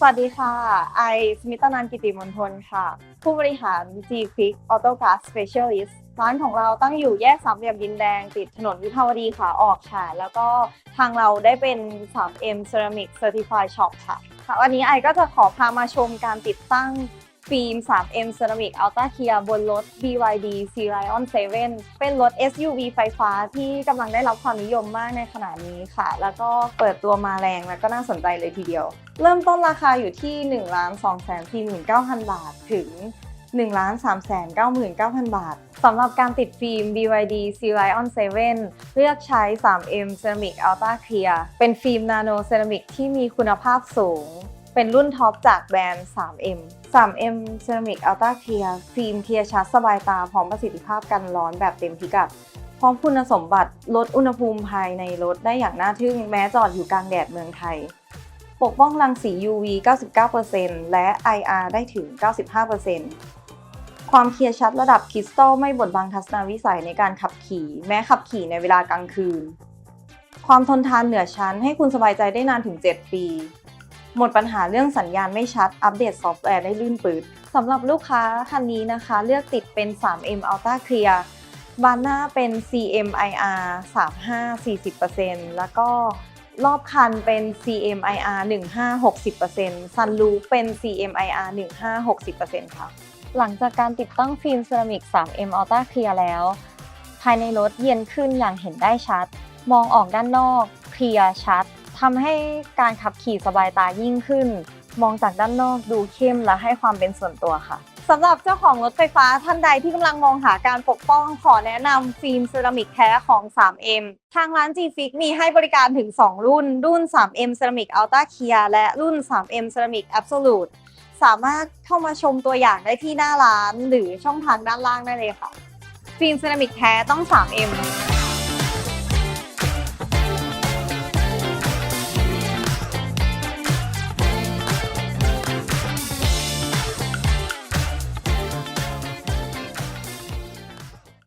สวัสดีค่ะ ไอสมิตานันกิติมนทนค่ะ ผู้บริหาร G Quick Auto Gas Specialist ร้านของเราตั้งอยู่แยกสามเหลี่ยมดินแดง ติดถนนวิภาวดีขาออกค่ะ แล้วก็ทางเราได้เป็น 3M Ceramic Certified Shop ค่ะค่ะวันนี้ไอก็จะขอพามาชมการติดตั้ง ฟิล์ม 3M Ceramic Ultra Clear บนรถ BYD C Lion 7 เป็นรถ SUV ไฟฟ้าที่กำลังได้รับความนิยมมากในขณะนี้ค่ะ แล้วก็เปิดตัวมาแรงแล้วก็น่าสนใจเลยทีเดียว เริ่มต้นราคาอยู่ที่ 1 2 4 9 0 0 0บาทถึง 1 3 9 9 0 0 0 บาทสำหรับการติดฟิล์ม BYD C Lion 7 เลือกใช้ 3M Ceramic Ultra Clear เป็นฟิล์มนาโนเซรามิกที่มีคุณภาพสูง เป็นรุ่นท็อปจากแบรนด์ 3M 3M Ceramic Ultra Clear ฟิล์มเคลียร์ชัดสบายตา พร้อมประสิทธิภาพกันร้อนแบบเต็มพิกัด พร้อมคุณสมบัติลดอุณหภูมิภายในรถได้อย่างน่าทึ่งแม้จอดอยู่กลางแดดเมืองไทย ปกป้องรังสี UV 99%และ IR ได้ถึง 95%ความเคลียร์ชัดระดับคริสตัลไม่บดบังทัศนวิสัยในการขับขี่ แม้ขับขี่ในเวลากลางคืน ความทนทานเหนือชั้นให้คุณสบายใจได้นานถึง 7 ปี หมดปัญหาเรื่องสัญญาณไม่ชัด อัปเดตซอฟต์แวร์ได้ลื่นปืดสำหรับลูกค้าคันนี้นะคะ เลือกติดเป็น 3M Ultra Clear บานหน้าเป็น CMIR 35 40%แล้วก็รอบคันเป็น CMIR 15 60%ซันรูฟเป็น CMIR 15 60%ค่ะ หลังจากการติดตั้งฟิล์มเซรามิก 3M Ultra Clear แล้ว ภายในรถเย็นขึ้นอย่างเห็นได้ชัด มองออกด้านนอก เคลียร์ชัด ทำให้การขับขี่สบายตายิ่งขึ้น มองจากด้านนอกดูเข้มและให้ความเป็นส่วนตัวค่ะสำหรับเจ้าของรถไฟฟ้าท่านใดที่กำลังมองหาการปกป้องขอแนะนำฟิล์มเซรามิกแท้ของ 3M ทางร้าน G Fix มีให้บริการถึง 2 รุ่น รุ่น 3M Ceramic Ultra Clear และรุ่น 3M Ceramic Absolute สามารถเข้ามาชมตัวอย่างได้ที่หน้าร้าน หรือช่องทางด้านล่างได้เลยค่ะ ฟิล์มเซรามิกแท้ต้อง 3M